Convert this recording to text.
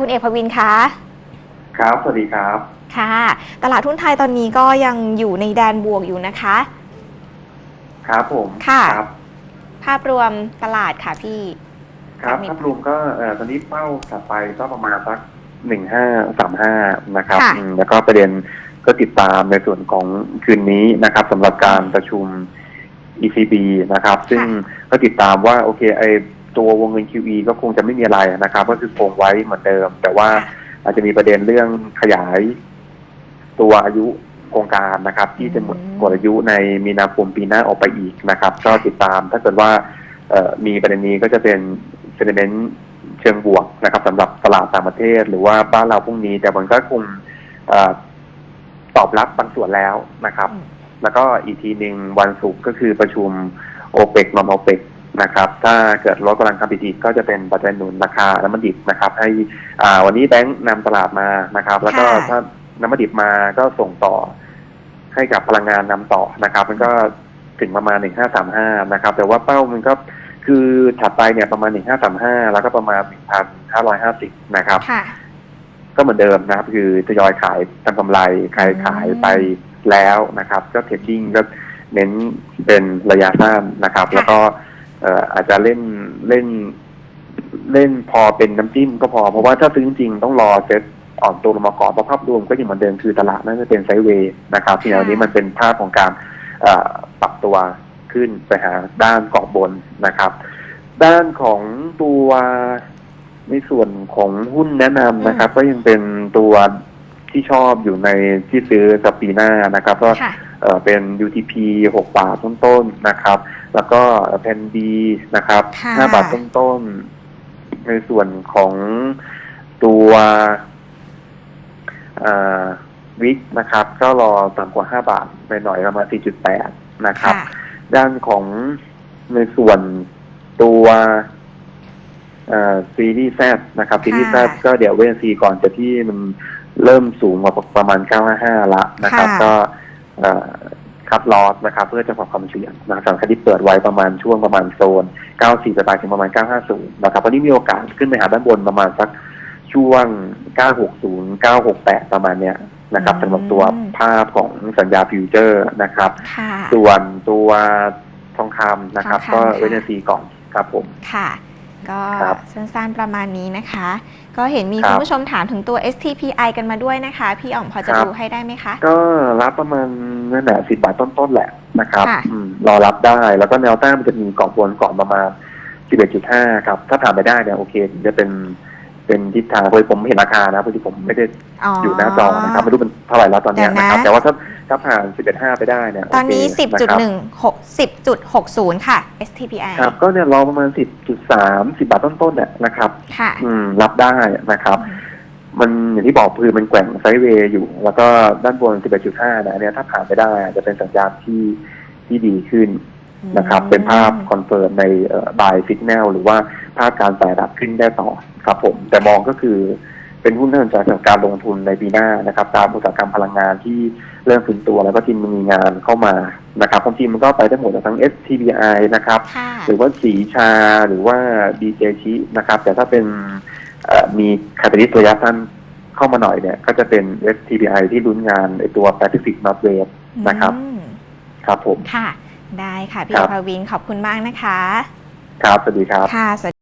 คุณเอกพวินคะครับ สวัสดีครับ ค่ะ ตลาดหุ้นไทยตอนนี้ก็ยังอยู่ในแดนบวกอยู่นะคะ ครับผมค่ะครับภาพรวมตลาดค่ะพี่ ครับมีภาพรวมก็เอ่อตอนนี้เป้าถัดไปก็ประมาณสักหนึ่งห้าสามห้านะครับค่ะอืมแล้วก็ประเด็นก็ติดตามในส่วนของคืนนี้นะครับสำหรับการประชุม ECB นะครับ ซึ่งก็ติดตามว่าโอเคไอ ตัววงเงิน QE ก็คงจะไม่มีอะไรนะครับ ก็คือคงไว้เหมือนเดิม แต่ว่าค่ะอาจจะมีประเด็นเรื่องขยาย ตัวอายุโครงการนะครับ ที่จะหมดอืมหมดอายุในมีนาคมปีหน้าออกไปอีกนะครับ ก็ติดตามถ้าเกิดว่าเอ่อมีประเด็นนี้ก็จะเป็นเซน i เมนต์เชิงบวกนะครับสำหรับตลาดต่างประเทศ หรือว่าบ้านเราพรุ่งนี้ แต่มันก็คงเออตอบรับบางส่วนแล้วนะครับอืมแล้วก็อีกทีหนึ่งวันศุกร์ก็คือประชุมโอเปกนอมโอเปก นะครับ ถ้าเกิดลดกำลังการผลิตก็จะเป็นปัจจัยหนุนราคาน้ำมันดิบนะครับ ให้อ่าวันนี้แบงค์นำตลาดมานะครับ แล้วก็ค่ะถ้าน้ำมันดิบมาก็ส่งต่อให้กับพลังงานนำต่อนะครับ มันก็ถึงประมาณหนึ่งห้าสามห้านะครับ แต่ว่าเป้ามันก็คือถัดไปเนี่ยประมาณหนึ่งห้าสามห้าแล้วก็ประมาณหนึ่งพันห้าร้อยห้าสิบนะครับค่ะก็เหมือนเดิมนะครับ คือทยอยขายทำกำไรขายขายไปแล้วนะครับ ก็เทรดดิ้งก็เน้นเป็นระยะสั้นนะครับค่ะแล้วก็เอาจจะเล่นเล่น เล่นพอเป็นน้ำจิ้มก็พอ เพราะว่าถ้าซื้อจริงต้องรอเซ็ตอ่อนตัวลงมาก่อนเพราะภาพรวมก็ยังเหมือนเดิมคือตลาดน่าจะเป็นไซด์เวย์นะครับที่อันนี้มันเป็นภาพของการปรับตัวขึ้นไปหาด้านเกาะบนนะครับ ด้านของตัวในส่วนของหุ้นแนะนำนะครับ ก็ยังเป็นตัว ที่ชอบอยู่ในที่ซื้อสัปปีหน้านะครับก็ค่ะเอ่อเป็น UTP 6 บาทต้นๆนะครับ แล้วก็เพนดีนะครับค่ะ 5บาทต้นๆในส่วนของตัววิกนะครับ ก็รอต่ำกว่า 5 บาทไปหน่อยประมาณ 4.8 นะครับค่ะด้านของในส่วนตัวซีรีส์แซนะครับซีรีส์แซค่ะ ก็เดี๋ยวเวนซีก่อนจะที่มัน เริ่มสูงกว่าประมาณ 955 ละนะครับค่ะก็เอ่อคัดลอสนะครับ เพื่อจะปรับความเสี่ยงนะครับที่เปิดไว้ประมาณช่วงประมาณโซน 94ไปถึงประมาณ 950 นะครับวันนี้มีโอกาสขึ้นไปหาด้านบนประมาณสักช่วง 960 968 ประมาณเนี้ยนะครับอืมสำหรับตัวภาพของสัญญาฟิวเจอร์นะครับค่ะส่วนตัวทองคำนะครับทองคำก็ค่ะเวเนซีก่อนครับผมค่ะ ก็ครับสั้นๆประมาณนี้นะคะ ก็เห็นมีครัคุณบผู้ชมถามถึงตัว STPI กันมาด้วยนะคะ พี่อ๋อมพอจะครับดูให้ได้ไหมคะ ก็รับประมาณนั่นแหละสิบาทต้นๆแหละนะครับค่ะอืมรอรับได้แล้วก็แนวต้านมันจะมีกรอบบนก่อนประมาณ11.5ครับ ถ้าผ่านไปได้เนี่ยโอเคถึงจะเป็นเป็นทิศทางเพราะผมเห็นราคานะเพราะที่ผมไม่ได้อ๋อออยู่หน้าจอนะครับไม่รู้เป็นเท่าไหร่แล้วตอนเนี้ยเดี๋ยวนะนะครับ แต่ว่าถ้า ถ้าผ่าน 11.5 ไปได้เนี่ยตอนนี้โเคนะครับ10.1 6 10.60 ค่ะ STPI ครับก็เนี่ยรอประมาณ 10.3 10 บาทต้นๆเนี่ยนะครับค่ะ อืมรับได้นะครับ มันอย่างที่บอกคือมันแกว่งไซด์เวย์อยู่ แล้วก็ด้านบน 11.5นะอันเนี้ยถ้าผ่านไปได้อาจจะเป็นสัญญาณที่ที่ดีขึ้นนะครับ เป็นภาพคอนเฟิร์มในบายฟิกแนลหรือว่าภาพการใส่รับขึ้นได้ต่อครับผม แต่มองก็คือเป็นหุ้นที่น่าสนใจสำหรับการลงทุนในปีหน้านะครับ ตามอุตสาหกรรมพลังงานที่ เริ่มฟื้นตัวแล้วก็ที่มันมีงานเข้ามานะครับความจริงมันก็ไปได้หมดทั้ง STBI นะครับค่ะหรือว่าสีชาหรือว่า BJ ชินะครับ แต่ถ้าเป็นเอ่อมีคาตาลิสต์ระยะสั้นเข้ามาหน่อยเนี่ย ก็จะเป็น STBI ที่ลุ้นงานไอตัว Pacific Northwest นะครับอืมครับผม ค่ะ ได้ค่ะ พี่ครับภาวินขอบคุณมากนะคะ ครับ สวัสดีครับค่ะสวัสดี